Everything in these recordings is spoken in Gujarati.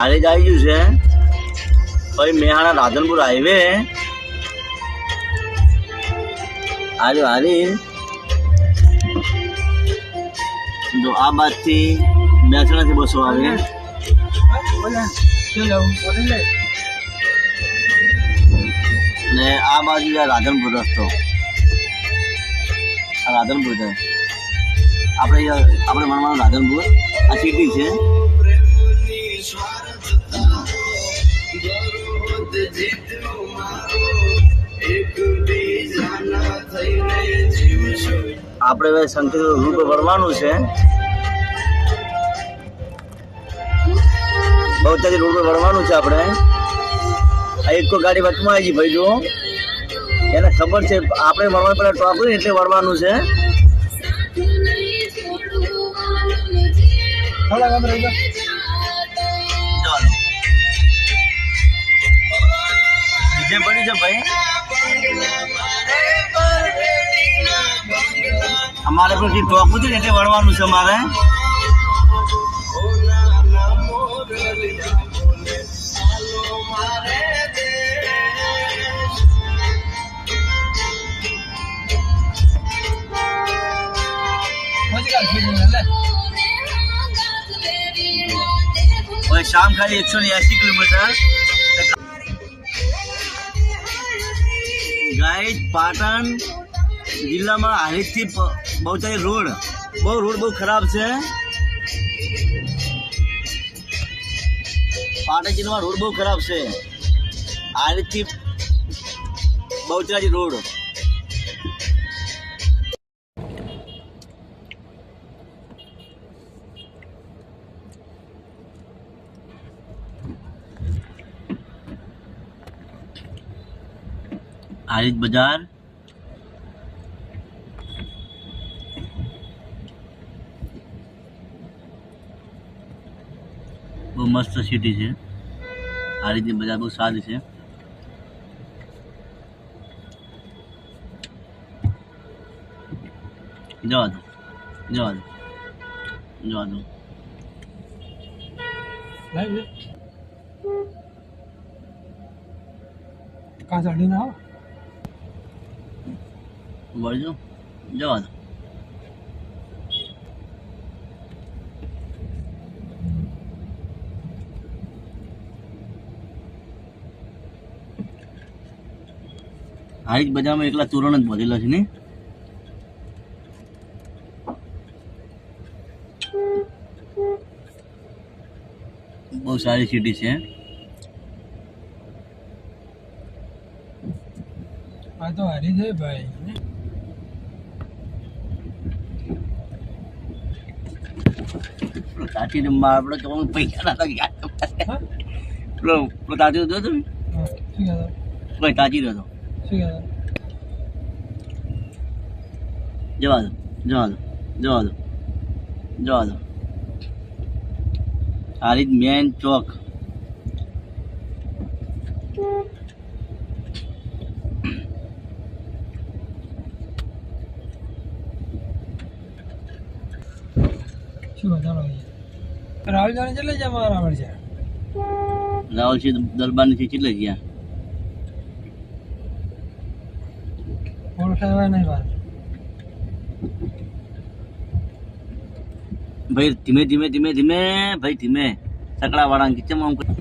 આવી ગયું છે. પછી મેહાણા રાધનપુર હાઈવે હાલ્યો હાલી જો આ બાજથી મહેસાણાથી બસો આવે. ને આ બાજુ રાધનપુર રસ્તો. આ રાધનપુર છે. આપણે આપણે મનમાં રાધનપુર. આ સિટી છે. આપણે હવે સંકેત રૂટ પર વળવાનું છે. બહુચારી રોડ પર વળવાનું છે આપણે. આ એક ગાડી વચમાં આવી ગઈ ભાઈ જો એને ખબર છે આપણે વળવા પેલા ટોપ એટલે વળવાનું છે. ચાલો બીજે પડી છે ભાઈ. અમારે પણ જે ટોકું છે ને એટલે વળવાનું છે અમારે. શામ ખાલી એકસો ને એસી કિલોમીટર. પાટણ જિલ્લામાં હારીજથી પ- બહુચારી રોડ. બહુ રોડ બહુ ખરાબ છે. પાટણ જિલ્લામાં રોડ બહુ ખરાબ છે. હારીજથી બહુચરાજી રોડ. હારીજ બજાર. બહુ મસ્ત સિટી છે. હારીજની બજાર બહુ સારી છે. જવા દો જવા દો જવા દો. વળજો જવા દો હારીજ બજારમાં એકલા તોરણ જ વધેલા છે ને બહુ સારી સિટી છે આ તો હારી છે ભાઈ. નંબર આપણે તો પૈસા ના લાગી હા? પેલો પેલો તાજી દો તમે. કોઈ શું કહેતો જવા દો જવા દો જવા દો જવા દો. હારીજ મેન ચોક. શું વધારો રાહુલ જાણે કેટલે છે મારા રાવણ છે રાહુલ છે દરબારની છે કેટલે ગયા ઓળખાવા નહીં વાત ભાઈ ધીમે ધીમે ધીમે ધીમે ભાઈ ધીમે સકડા વાળા કિચનમાં આમ કર-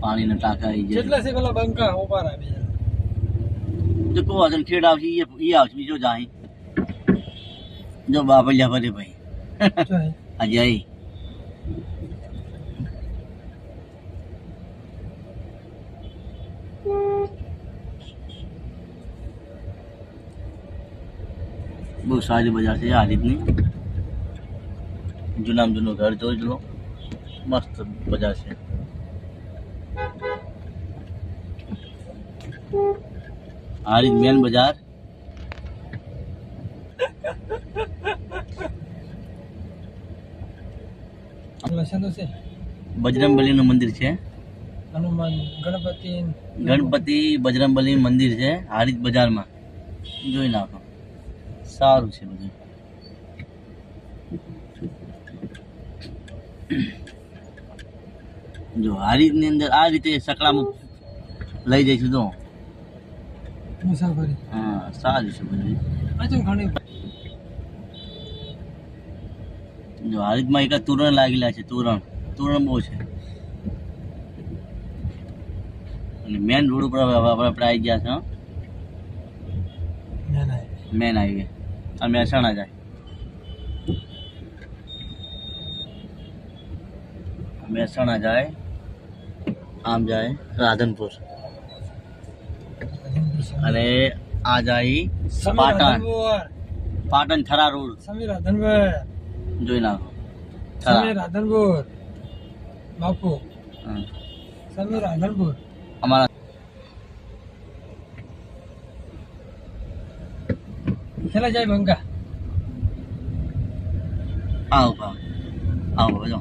પાણીના ટાંકા આવી જાય કેટલા છે પેલા બંકા ઉભા રહ્યા બીજા જો કહો હશે ખેડ આવશે એ એ આવશે બીજો જાય જો બાપલિયા ભલે ભાઈ શું છે? આજે આવી બહુ સારી બજાર છે આ રીતની જૂનામાં જૂનું ઘર જોઈ લો મસ્ત બજાર છે આ રીત મેન બજાર લસણ તો છે બજરંગબલીનું મંદિર છે. હનુમાન ગણપતિ ગણપતિ બજરંગબલી મંદિર છે હારીજ બજારમાં. જોઈ નાખો. સારું છે બધું. જો આ રીતની અંદર આ રીતે સકડામાં લઈ જઈશું તો. મુસાફરી. હા સારું છે બધું. ઘણી જો આ એક તોરણ લાગેલા છે તોરણ. તોરણ બહુ છે. અને મેન રોડ ઉપર આપણે આવી ગયા છે મેન હાઈવે આ મહેસાણા જાય. મહેસાણા જાય. આમ જાય રાધનપુર. અને આ જાય પાટણ. પાટણ થરા રોડ. રાધનપુર. જોઈ નાખો. થરા રાધનપુર. બાપુ. રાધનપુર. અમારા છેલ્લા જાય બંકા આવો આવો. આવો જો